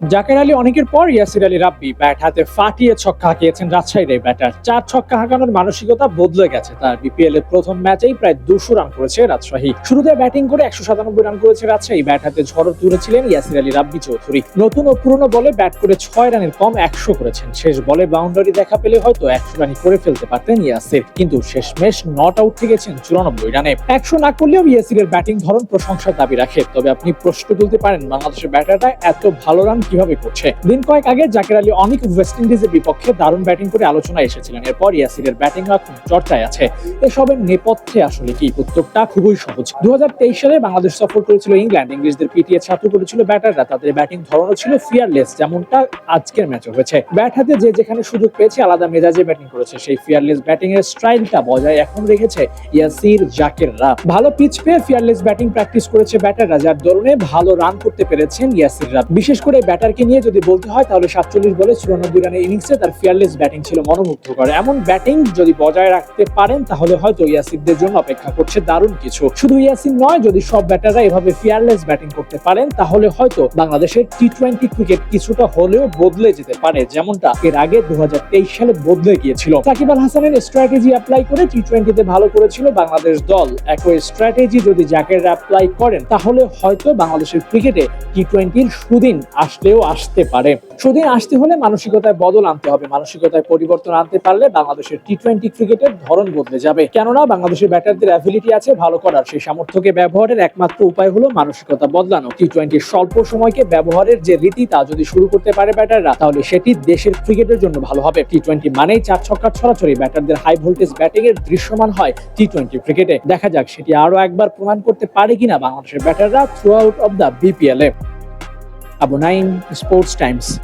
জাকের আলী অনেকের পর ইয়াসির আলী রাব্বি ব্যাট হাতে ফাটিয়ে ছক্কা হাঁকিয়েছেন রাজশাহীর এই ব্যাটার। চার ছক্কা হাঁকানোর মানসিকতা বদলে গেছে। তার বিপিএল এর প্রথম ম্যাচেই প্রায় দুশো রান করেছে রাজশাহী। শুরুতে ব্যাটিং করে একশো সাতানব্বই রান করেছে রাজশাহী। ব্যাট হাতে ঝড় তুলেছিলেন ইয়াসির আলী রাব্বি চৌধুরী। নতুন ও পুরনো বলে ব্যাট করে ছয় রানের কম একশো করেছেন। শেষ বলে বাউন্ডারি দেখা পেলে হয়তো একশো রানই করে ফেলতে পারতেন ইয়াসির। কিন্তু শেষমেশ নট আউট থেকে গেছেন চুরানব্বই রানে। একশো না করলেও ইয়াসিরের ব্যাটিং ধরন প্রশংসার দাবি রাখে। তবে আপনি প্রশ্ন তুলতে পারেন, বাংলাদেশের ব্যাটারটা এত ভালো রান কীভাবে করছে? দিন কয়েক আগে জাকের আলী অনেক ওয়েস্ট ইন্ডিজের বিপক্ষে দারুণ ব্যাটিং করে আলোচনায় এসেছিলেন। এরপর ইয়াসিরের ব্যাটিং এখন চর্চায় আছে। এসবের নেপথ্যে আসলে কি? উত্তরটা খুবই সহজ। দুই হাজার তেইশ সালে বাংলাদেশ সফর করেছিল ইংল্যান্ড। ইংলিশদের পিটিএ ছাত্র করেছিল ব্যাটাররা। তাদের ব্যাটিং ধরনও ছিল ফিয়ারলেস যেমনটা আজকের ম্যাচে হয়েছে। ব্যাট হাতে যে যেখানে সুযোগ পেয়েছে, আলাদা মেজাজে ব্যাটিং করেছে। সেই ফিয়ারলেস ব্যাটিং এর স্টাইলটা বজায় এখন রেখেছে ইয়াসির, জাকেররা। ভালো পিচ পেয়ে ফিয়ারলেস ব্যাটিং প্র্যাকটিস করেছে ব্যাটাররা, যার দরুনে ভালো রান করতে পেরেছেন ইয়াসিররা। বিশেষ করে ব্যাটারকে নিয়ে যদি বলতে হয়, তাহলে সাতচল্লিশ বলে চুরানব্বই রানের ইনিংসে তার ফিয়ারলেস ব্যাটিং ছিল মনোমুগ্ধকর। এমন ব্যাটিং যদি বজায় রাখতে পারেন, তাহলে হয়তো ইয়াসিরদের জন্য অপেক্ষা করছে দারুণ কিছু। শুধু ইয়াসির নয়, যদি সব ব্যাটাররা এভাবে ফিয়ারলেস ব্যাটিং করতে পারেন, তাহলে হয়তো বাংলাদেশের টি টোয়েন্টি ক্রিকেট কিছুটা হলেও বদলে যেতে পারে, যেমনটা এর আগে দু হাজার তেইশ সালে বদলে গিয়েছিল। সাকিব আল হাসানের স্ট্র্যাটেজি অ্যাপ্লাই করে টি টোয়েন্টিতে ভালো করেছিল বাংলাদেশ দল। একই স্ট্র্যাটেজি যদি জাকের অ্যাপ্লাই করেন, তাহলে হয়তো বাংলাদেশের ক্রিকেটে টি টোয়েন্টির সুদিন আসলেও আসতে পারে। সুদিন আসতে হলে মানসিকতায় বদল আনতে হবে। মানসিকতায় পরিবর্তন আনতে পারলে বাংলাদেশের টি টোয়েন্টি ক্রিকেটের ধরন বদলে যাবে। কেননা বাংলাদেশের ব্যাটারদের অ্যাবিলিটি আছে ভালো করার। সেই সামর্থ্যকে ব্যবহারের একমাত্র উপায় হলো মানসিকতা বদলানো। টি টোয়েন্টির স্বল্প সময়কে ব্যবহারের যে রীতি তা যদি শুরু করতে পারে ব্যাটাররা, তাহলে সেটি দেশের ক্রিকেটের জন্য ভালো হবে। টি টোয়েন্টি মানেই চার ছক্কার ছড়াছড়ি। ব্যাটারদের হাই ভোল্টেজ ব্যাটিং এর দৃশ্যমান হয় টি টোয়েন্টি ক্রিকেটে। দেখা যাক সেটি আরও একবার প্রমাণ করতে পারে কিনা বাংলাদেশের ব্যাটাররা through out of the BPL এ। अबुनाइन स्पोर्ट्स टाइम्स